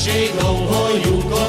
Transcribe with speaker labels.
Speaker 1: ще й довгою.